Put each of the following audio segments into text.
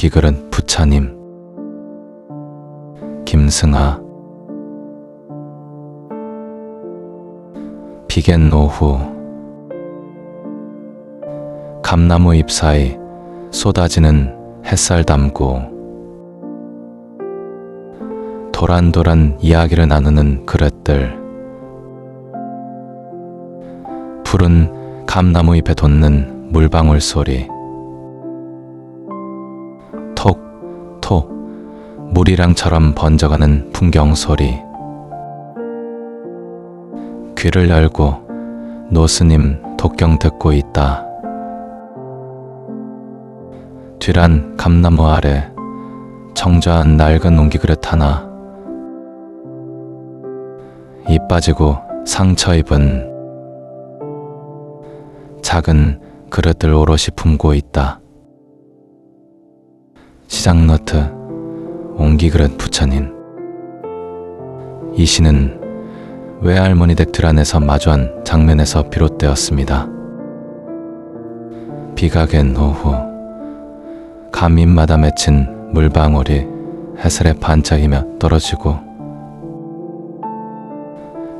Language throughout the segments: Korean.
옹기그릇 부처님. 김승하. 비겐 오후. 감나무 잎 사이 쏟아지는 햇살 담고 도란도란 이야기를 나누는 그릇들. 푸른 감나무 잎에 돋는 물방울 소리 물이랑처럼 번져가는 풍경 소리 귀를 열고 노스님 독경 듣고 있다. 뒤란 감나무 아래 정저한 낡은 옹기그릇 하나 이 빠지고 상처 입은 작은 그릇들 오롯이 품고 있다. 시장 너트 옹기그릇 부처님 이 시는 외할머니 댁들 안에서 마주한 장면에서 비롯되었습니다. 비가 갠 오후 감잎마다 맺힌 물방울이 해설에 반짝이며 떨어지고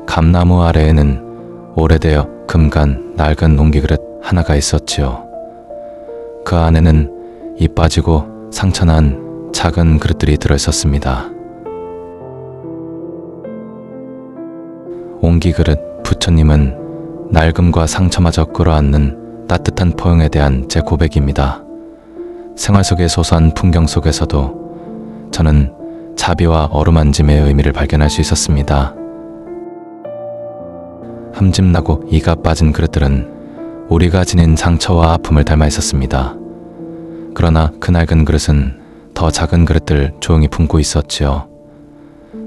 감나무 아래에는 오래되어 금간 낡은 농기그릇 하나가 있었지요. 그 안에는 이 빠지고 상처난 작은 그릇들이 들어 있었습니다. 옹기 그릇 부처님은 낡음과 상처마저 끌어안는 따뜻한 포용에 대한 제 고백입니다. 생활 속의 소소한 풍경 속에서도 저는 자비와 어루만짐의 의미를 발견할 수 있었습니다. 흠집나고 이가 빠진 그릇들은 우리가 지닌 상처와 아픔을 닮아 있었습니다. 그러나 그 낡은 그릇은 더 작은 그릇들 조용히 품고 있었지요.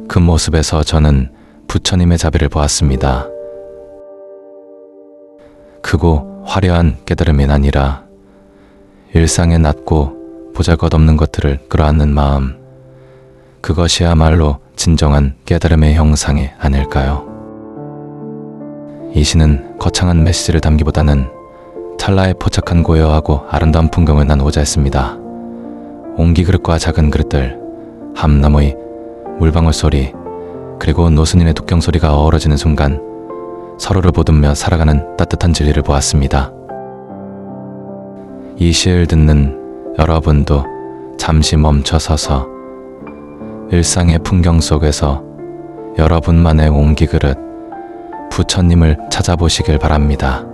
그 모습에서 저는 부처님의 자비를 보았습니다. 크고 화려한 깨달음이 아니라 일상에 낮고 보잘것없는 것들을 끌어안는 마음, 그것이야말로 진정한 깨달음의 형상이 아닐까요? 이 시는 거창한 메시지를 담기보다는 찰나에 포착한 고요하고 아름다운 풍경을 나누고자 했습니다. 옹기 그릇과 작은 그릇들, 함나무의 물방울 소리, 그리고 노스님의 독경 소리가 어우러지는 순간 서로를 보듬며 살아가는 따뜻한 진리를 보았습니다. 이 시를 듣는 여러분도 잠시 멈춰 서서 일상의 풍경 속에서 여러분만의 옹기 그릇 부처님을 찾아보시길 바랍니다.